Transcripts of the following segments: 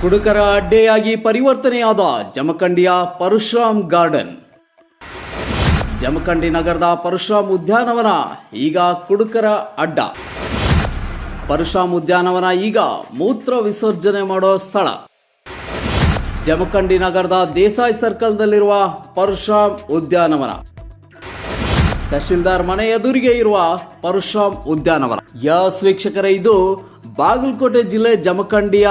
ಕುಡುಕರ ಅಡ್ಡೆಯಾಗಿ ಪರಿವರ್ತನೆಯಾದ ಜಮಖಂಡಿಯ ಪರಶುರಾಮ್ ಗಾರ್ಡನ್. ಜಮಖಂಡಿ ನಗರದ ಪರಶುರಾಮ್ ಉದ್ಯಾನವನ ಈಗ ಕುಡುಕರ ಅಡ್ಡ. ಪರಶುರಾಮ್ ಉದ್ಯಾನವನ ಈಗ ಮೂತ್ರ ವಿಸರ್ಜನೆ ಮಾಡೋ ಸ್ಥಳ. ಜಮಖಂಡಿ ನಗರದ ದೇಸಾಯಿ ಸರ್ಕಲ್ದಲ್ಲಿರುವ ಪರಶುರಾಮ್ ಉದ್ಯಾನವನ. ತಹಶೀಲ್ದಾರ್ ಮನೆ ಎದುರಿಗೆ ಇರುವ ಪರಶುರಾಮ್ ಉದ್ಯಾನವನ. ಯಸ್ ವೀಕ್ಷಕರೇ, ಇದು ಬಾಗಲಕೋಟೆ ಜಿಲ್ಲೆ ಜಮಖಂಡಿಯ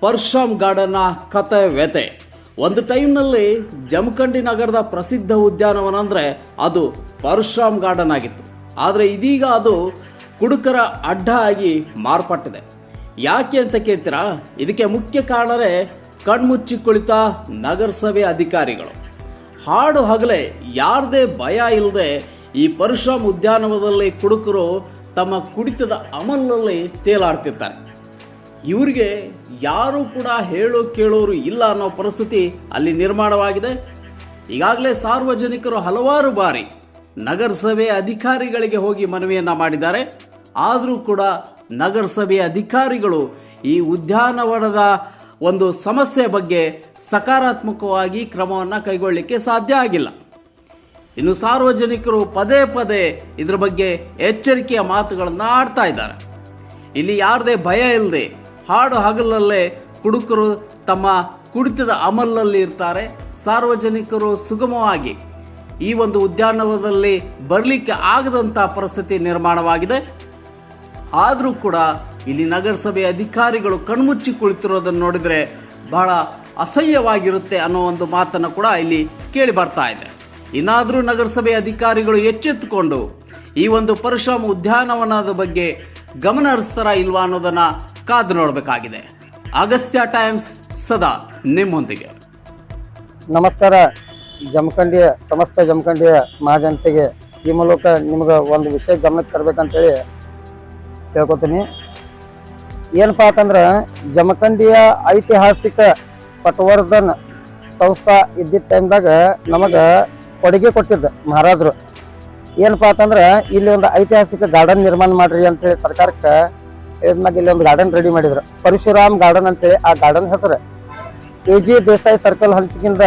ಪರಶುರಾಮ್ ಗಾರ್ಡನ್ನ ಕತೆ ವ್ಯತೆ ಒಂದು ಟೈಮ್ನಲ್ಲಿ ಜಮಖಂಡಿ ನಗರದ ಪ್ರಸಿದ್ಧ ಉದ್ಯಾನವನ ಅಂದರೆ ಅದು ಪರಶುರಾಮ್ ಗಾರ್ಡನ್ ಆಗಿತ್ತು. ಆದರೆ ಇದೀಗ ಅದು ಕುಡುಕರ ಅಡ್ಡ ಆಗಿ ಮಾರ್ಪಟ್ಟಿದೆ. ಯಾಕೆ ಅಂತ ಕೇಳ್ತೀರಾ? ಇದಕ್ಕೆ ಮುಖ್ಯ ಕಾರಣರೇ ಕಣ್ಮುಚ್ಚಿ ಕುಳಿತ ನಗರಸಭೆ ಅಧಿಕಾರಿಗಳು. ಹಾಡು ಹಗಲೇ ಯಾರದೇ ಭಯ ಇಲ್ಲದೆ ಈ ಪರಶುರಾಮ್ ಉದ್ಯಾನವನದಲ್ಲಿ ಕುಡುಕರು ತಮ್ಮ ಕುಡಿತದ ಅಮಲಿನಲ್ಲಿ ತೇಲಾಡ್ತಿರ್ತಾರೆ. ಇವರಿಗೆ ಯಾರು ಕೂಡ ಹೇಳೋ ಕೇಳೋರು ಇಲ್ಲ ಅನ್ನೋ ಪರಿಸ್ಥಿತಿ ಅಲ್ಲಿ ನಿರ್ಮಾಣವಾಗಿದೆ. ಈಗಾಗಲೇ ಸಾರ್ವಜನಿಕರು ಹಲವಾರು ಬಾರಿ ನಗರಸಭೆ ಅಧಿಕಾರಿಗಳಿಗೆ ಹೋಗಿ ಮನವಿಯನ್ನು ಮಾಡಿದ್ದಾರೆ. ಆದರೂ ಕೂಡ ನಗರಸಭೆ ಅಧಿಕಾರಿಗಳು ಈ ಉದ್ಯಾನವನದ ಒಂದು ಸಮಸ್ಯೆ ಬಗ್ಗೆ ಸಕಾರಾತ್ಮಕವಾಗಿ ಕ್ರಮವನ್ನು ಕೈಗೊಳ್ಳಲಿಕ್ಕೆ ಸಾಧ್ಯ ಆಗಿಲ್ಲ. ಇನ್ನು ಸಾರ್ವಜನಿಕರು ಪದೇ ಪದೇ ಇದರ ಬಗ್ಗೆ ಎಚ್ಚರಿಕೆಯ ಮಾತುಗಳನ್ನು ಆಡ್ತಾ ಇದ್ದಾರೆ. ಇಲ್ಲಿ ಯಾರದೇ ಭಯ ಇಲ್ಲದೆ ಹಾಡು ಹಗಲಲ್ಲೇ ಕುಡುಕರು ತಮ್ಮ ಕುಡಿತದ ಅಮಲಲ್ಲಿ ಇರ್ತಾರೆ. ಸಾರ್ವಜನಿಕರು ಸುಗಮವಾಗಿ ಈ ಒಂದು ಉದ್ಯಾನವನದಲ್ಲಿ ಬರಲಿಕ್ಕೆ ಆಗದಂತ ಪರಿಸ್ಥಿತಿ ನಿರ್ಮಾಣವಾಗಿದೆ. ಆದರೂ ಕೂಡ ಇಲ್ಲಿ ನಗರಸಭೆ ಅಧಿಕಾರಿಗಳು ಕಣ್ಮುಚ್ಚಿ ಕುಳಿತಿರೋದನ್ನು ನೋಡಿದರೆ ಬಹಳ ಅಸಹ್ಯವಾಗಿರುತ್ತೆ ಅನ್ನೋ ಒಂದು ಮಾತನ್ನು ಕೂಡ ಇಲ್ಲಿ ಕೇಳಿ ಬರ್ತಾ ಇದೆ. ಇನ್ನಾದರೂ ನಗರಸಭೆ ಅಧಿಕಾರಿಗಳು ಎಚ್ಚೆತ್ತುಕೊಂಡು ಈ ಒಂದು ಪರಶುರಾಮ ಉದ್ಯಾನವನದ ಬಗ್ಗೆ ಗಮನ ಹರಿಸ್ತಾರ ಇಲ್ವಾ ಅನ್ನೋದನ್ನ ಕಾದು ನೋಡಬೇಕಾಗಿದೆ. ಅಗಸ್ತ್ಯ ಟೈಮ್ಸ್ ಸದಾ ನಿಮ್ಮೊಂದಿಗೆ. ನಮಸ್ಕಾರ. ಜಮಖಂಡಿಯ, ಸಮಸ್ತ ಜಮಖಂಡಿಯ ಮಹಾಜನತೆಗೆ ಈ ಮೂಲಕ ನಿಮ್ಗೆ ಒಂದು ವಿಷಯ ಗಮನಕ್ಕೆ ತರ್ಬೇಕಂತೇಳಿ ಕೇಳ್ಕೊತೀನಿ ಏನಪ್ಪಾ ಅಂತಂದ್ರೆ, ಜಮಖಂಡಿಯ ಐತಿಹಾಸಿಕ ಪಟವರ್ಧನ್ ಸಂಸ್ಥಾ ಇದ್ದಿದ್ದ ಟೈಮ್ದಾಗ ನಮಗೆ ಕೊಡುಗೆ ಕೊಟ್ಟಿದ್ದ ಮಹಾರಾಜರು. ಏನಪ್ಪಾ ಅಂತಂದ್ರೆ, ಇಲ್ಲಿ ಒಂದು ಐತಿಹಾಸಿಕ ಗಾರ್ಡನ್ ನಿರ್ಮಾಣ ಮಾಡ್ರಿ ಅಂತೇಳಿ ಸರ್ಕಾರಕ್ಕೆ ಹೇಳಿದ್ಮ್ಯಾಗ ಇಲ್ಲಿ ಒಂದು ಗಾರ್ಡನ್ ರೆಡಿ ಮಾಡಿದ್ರು. ಪರಶುರಾಮ್ ಗಾರ್ಡನ್ ಅಂತೇಳಿ ಆ ಗಾರ್ಡನ್ ಹೆಸರು. ಎ ಜಿ ದೇಸಾಯಿ ಸರ್ಕಲ್ ಹಂಚಿಕಿಂದ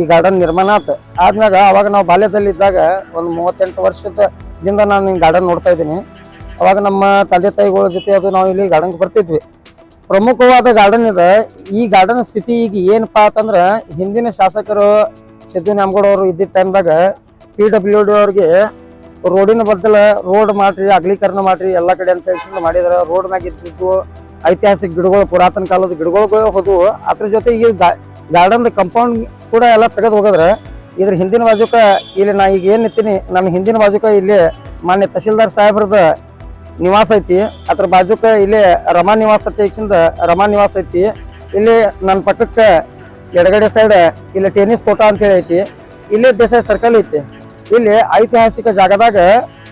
ಈ ಗಾರ್ಡನ್ ನಿರ್ಮಾಣ ಆತ. ಆದ್ಮ್ಯಾಗ ಅವಾಗ ನಾವು ಬಾಲ್ಯದಲ್ಲಿ ಇದ್ದಾಗ ಒಂದು ಮೂವತ್ತೆಂಟು ವರ್ಷದಿಂದ ನಾನು ಈ ಗಾರ್ಡನ್ ನೋಡ್ತಾ ಇದ್ದೀನಿ. ಅವಾಗ ನಮ್ಮ ತಂದೆ ತಾಯಿಗಳ ಜೊತೆ ಅದು ನಾವು ಇಲ್ಲಿ ಗಾರ್ಡನ್ಗೆ ಬರ್ತಿದ್ವಿ. ಪ್ರಮುಖವಾದ ಗಾರ್ಡನ್ ಇದೆ. ಈ ಗಾರ್ಡನ್ ಸ್ಥಿತಿ ಈಗ ಏನಪ್ಪಾ ಅಂತಂದ್ರೆ ಹಿಂದಿನ ಶಾಸಕರು ಸಿದ್ದು ನ್ಯಾಮಗೌಡ ಅವರು ಇದ್ದಿದ್ದ ಟೈಮ್ದಾಗ ಪಿ ಡಬ್ಲ್ಯೂ ಡಿ ಅವ್ರಿಗೆ ರೋಡಿನ ಬದಲ ರೋಡ್ ಮಾಡ್ರಿ, ಅಗಲೀಕರಣ ಮಾಡ್ರಿ, ಎಲ್ಲ ಕಡೆ ಅಂತ ಹೇಳಿ ಮಾಡಿದ್ರ ರೋಡ್ ಮ್ಯಾಗ ಇದ್ದಿದ್ದು ಐತಿಹಾಸಿಕ ಗಿಡಗಳು, ಪುರಾತನ ಕಾಲದ ಗಿಡಗಳು ಹೋದವು. ಅದ್ರ ಜೊತೆ ಈ ಗಾರ್ಡನ್ ಕಂಪೌಂಡ್ ಕೂಡ ಎಲ್ಲ ತೆಗೆದು ಹೋಗಿದ್ರೆ ಇದ್ರ ಹಿಂದಿನ ಬಾಜುಕ ಇಲ್ಲಿ ನಾ ಈಗ ಏನ್ ನಿಂತೀನಿ, ನನ್ನ ಹಿಂದಿನ ಬಾಜುಕ ಇಲ್ಲಿ ಮಾನ್ಯ ತಹಶೀಲ್ದಾರ್ ಸಾಹೇಬ್ರದ ನಿವಾಸ ಐತಿ. ಅದ್ರ ಬಾಜುಕ ಇಲ್ಲಿ ರಮಾ ನಿವಾಸ ಅಧ್ಯಕ್ಷಿಂದ ರಮಾ ನಿವಾಸ ಐತಿ. ಇಲ್ಲಿ ನನ್ನ ಪಕ್ಕಕ್ಕೆ ಎಡಗಡೆ ಸೈಡ್ ಇಲ್ಲಿ ಟೆನಿಸ್ ಕೋಟ ಅಂತ ಹೇಳಿ ಐತಿ. ಇಲ್ಲಿ ದೇಸಾಯಿ ಸರ್ಕಲ್ ಐತಿ. ಇಲ್ಲಿ ಐತಿಹಾಸಿಕ ಜಾಗದಾಗ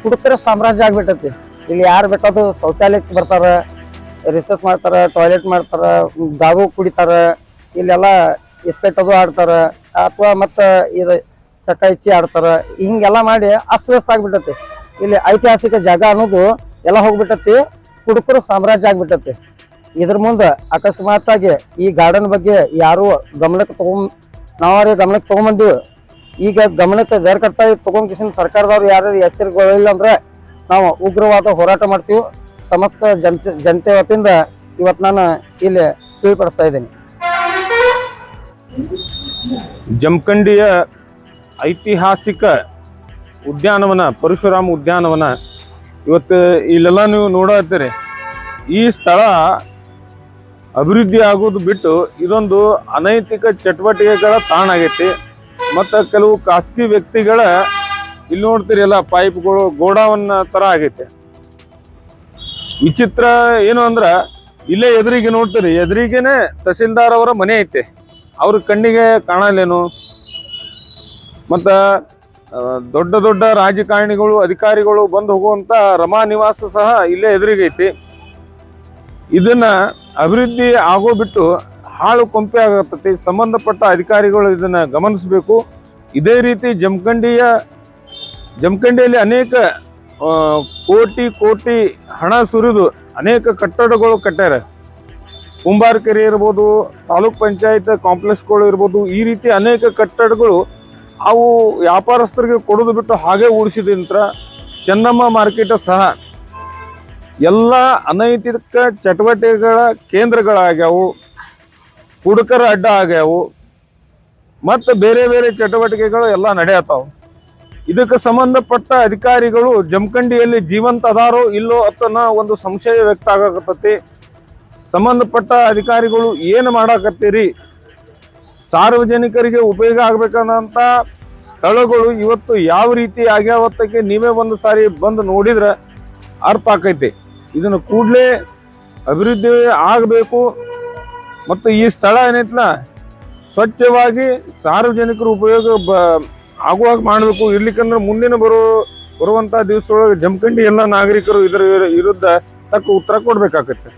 ಕುಡುಕರ ಸಾಮ್ರಾಜ್ಯ ಆಗ್ಬಿಟ್ಟೈತಿ. ಇಲ್ಲಿ ಯಾರು ಬೇಕಾದ್ರು ಶೌಚಾಲಯಕ್ಕೆ ಬರ್ತಾರ ರಿಸರ್ಚ್ ಮಾಡ್ತಾರ ಟಾಯ್ಲೆಟ್ ಮಾಡ್ತಾರ ದಾಗು ಕುಡಿತಾರ, ಇಲ್ಲೆಲ್ಲ ಎಸ್ಪೆಟ್ ಅದು ಆಡ್ತಾರ, ಅಥವಾ ಮತ್ತ ಇದು ಚಕ್ಕ ಇಚ್ಚಿ ಆಡ್ತಾರ, ಹಿಂಗೆಲ್ಲ ಮಾಡಿ ಅಸ್ತವ್ಯಸ್ತ ಆಗ್ಬಿಟ್ಟೈತಿ. ಇಲ್ಲಿ ಐತಿಹಾಸಿಕ ಜಾಗ ಅನ್ನೋದು ಎಲ್ಲ ಹೋಗ್ಬಿಟ್ಟತಿ ಕುಡುಕರು ಸಾಮ್ರಾಜ್ಯ ಆಗ್ಬಿಟ್ಟತಿ. ಇದ್ರ ಮುಂದೆ ಅಕಸ್ಮಾತ್ ಆಗಿ ಈ ಗಾರ್ಡನ್ ಬಗ್ಗೆ ಯಾರು ಗಮನಕ್ಕೆ ತಗೊಂಡ್ ನಾವಾರೇ ಗಮನಕ್ಕೆ ತಗೊಂಬಂದಿವಿ ಈಗ ಗಮನಕ್ಕೆ ಬೇರ್ಕಟ್ಟಾಗಿ ತಗೊಂಡ್ ಕಿಸಿನ ಸರ್ಕಾರದವ್ರು ಯಾರು ಎಚ್ಚರಿಕೆಗಳಿಲ್ಲ ಅಂದ್ರೆ ನಾವು ಉಗ್ರವಾದ ಹೋರಾಟ ಮಾಡ್ತೀವಿ. ಸಮಸ್ತ ಜನತೆ ಜನತೆ ವತಿಯಿಂದ ಇವತ್ತು ನಾನು ಇಲ್ಲಿ ತಿಳಿಪಡಿಸ್ತಾ ಇದ್ದೀನಿ. ಜಮಖಂಡಿಯ ಐತಿಹಾಸಿಕ ಉದ್ಯಾನವನ, ಪರಶುರಾಮ ಉದ್ಯಾನವನ, ಇವತ್ತು ಇಲ್ಲೆಲ್ಲ ನೀವು ನೋಡತ್ತೀರಿ ಈ ಸ್ಥಳ ಅಭಿವೃದ್ಧಿ ಆಗೋದು ಬಿಟ್ಟು ಇದೊಂದು ಅನೈತಿಕ ಚಟುವಟಿಕೆಗಳ ತಾಣ ಆಗೈತಿ ಮತ್ತು ಕೆಲವು ಖಾಸಗಿ ವ್ಯಕ್ತಿಗಳ, ಇಲ್ಲಿ ನೋಡ್ತೀರಿ ಎಲ್ಲ ಪೈಪ್ಗಳು ಗೋಡಾವನ್ನ ಥರ ಆಗೈತೆ. ವಿಚಿತ್ರ ಏನು ಅಂದ್ರ, ಇಲ್ಲೇ ಎದುರಿಗೆ ನೋಡ್ತೀರಿ, ಎದುರಿಗೇನೆ ತಹಸೀಲ್ದಾರ್ ಅವರ ಮನೆ ಐತೆ. ಅವ್ರ ಕಣ್ಣಿಗೆ ಕಾಣಲೇನು ಮತ್ತ ದೊಡ್ಡ ದೊಡ್ಡ ರಾಜಕಾರಣಿಗಳು, ಅಧಿಕಾರಿಗಳು ಬಂದು ಹೋಗುವಂತ ರಮಾ ನಿವಾಸ ಸಹ ಇಲ್ಲೇ ಎದುರಿಗೈತಿ ಇದನ್ನ ಅಭಿವೃದ್ಧಿ ಆಗೋ ಬಿಟ್ಟು ಹಾಳು ಕೊಂಪೆ ಆಗತ್ತೈತಿ ಸಂಬಂಧಪಟ್ಟ ಅಧಿಕಾರಿಗಳು ಇದನ್ನ ಗಮನಿಸಬೇಕು. ಇದೇ ರೀತಿ ಜಮಖಂಡಿಯ, ಜಮಖಂಡಿಯಲ್ಲಿ ಅನೇಕ ಕೋಟಿ ಕೋಟಿ ಹಣ ಸುರಿದು ಅನೇಕ ಕಟ್ಟಡಗಳು ಕಟ್ಟ್ಯಾರ. ಕುಂಬಾರಕೆರೆ ಇರ್ಬೋದು, ತಾಲೂಕ್ ಪಂಚಾಯತ್ ಕಾಂಪ್ಲೆಕ್ಸ್ಗಳು ಇರ್ಬೋದು, ಈ ರೀತಿ ಅನೇಕ ಕಟ್ಟಡಗಳು ಅವು ವ್ಯಾಪಾರಸ್ಥರಿಗೆ ಕೊಡೋದು ಬಿಟ್ಟು ಹಾಗೆ ಉಳಿಸಿದ ನಂತರ ಚೆನ್ನಮ್ಮ ಮಾರ್ಕೆಟ್ ಸಹ ಎಲ್ಲ ಅನೈತಿಕ ಚಟುವಟಿಕೆಗಳ ಕೇಂದ್ರಗಳಾಗ್ಯಾವು. ಹುಡುಕರ ಅಡ್ಡ ಆಗ್ಯಾವು. ಮತ್ತು ಬೇರೆ ಬೇರೆ ಚಟುವಟಿಕೆಗಳು ಎಲ್ಲ ನಡೆಯತ್ತಾವ ಇದಕ್ಕೆ ಸಂಬಂಧಪಟ್ಟ ಅಧಿಕಾರಿಗಳು ಜಮಖಂಡಿಯಲ್ಲಿ ಜೀವಂತ ಅದಾರೋ ಇಲ್ಲೋ ಅತ್ತನ ಒಂದು ಸಂಶಯ ವ್ಯಕ್ತ ಆಗಕತ್ತತಿ. ಸಂಬಂಧಪಟ್ಟ ಅಧಿಕಾರಿಗಳು ಏನು ಮಾಡಾಕತ್ತೀರಿ? ಸಾರ್ವಜನಿಕರಿಗೆ ಉಪಯೋಗ ಆಗ್ಬೇಕನ್ನಂತ ಸ್ಥಳಗಳು ಇವತ್ತು ಯಾವ ರೀತಿ ಆಗ್ಯಾವತ್ತಕ್ಕೆ ನೀವೇ ಒಂದು ಸಾರಿ ಬಂದು ನೋಡಿದ್ರೆ ಅರ್ಥ ಆಕೈತಿ. ಇದನ್ನು ಕೂಡಲೇ ಅಭಿವೃದ್ಧಿ ಆಗಬೇಕು. ಮತ್ತು ಈ ಸ್ಥಳ ಏನೈತಲ್ಲ ಸ್ವಚ್ಛವಾಗಿ ಸಾರ್ವಜನಿಕರು ಉಪಯೋಗ ಬ, ಆಗುವಾಗ ಮಾಡಬೇಕು. ಇರ್ಲಿಕ್ಕಂದ್ರೆ ಮುಂದಿನ ಬರೋ ಬರುವಂಥ ದಿವಸದೊಳಗೆ ಜಮಖಂಡಿ ಎಲ್ಲ ನಾಗರಿಕರು ಇದರ ವಿರುದ್ಧ ತಕ್ಕ ಉತ್ತರ ಕೊಡ್ಬೇಕಾಗತ್ತೆ.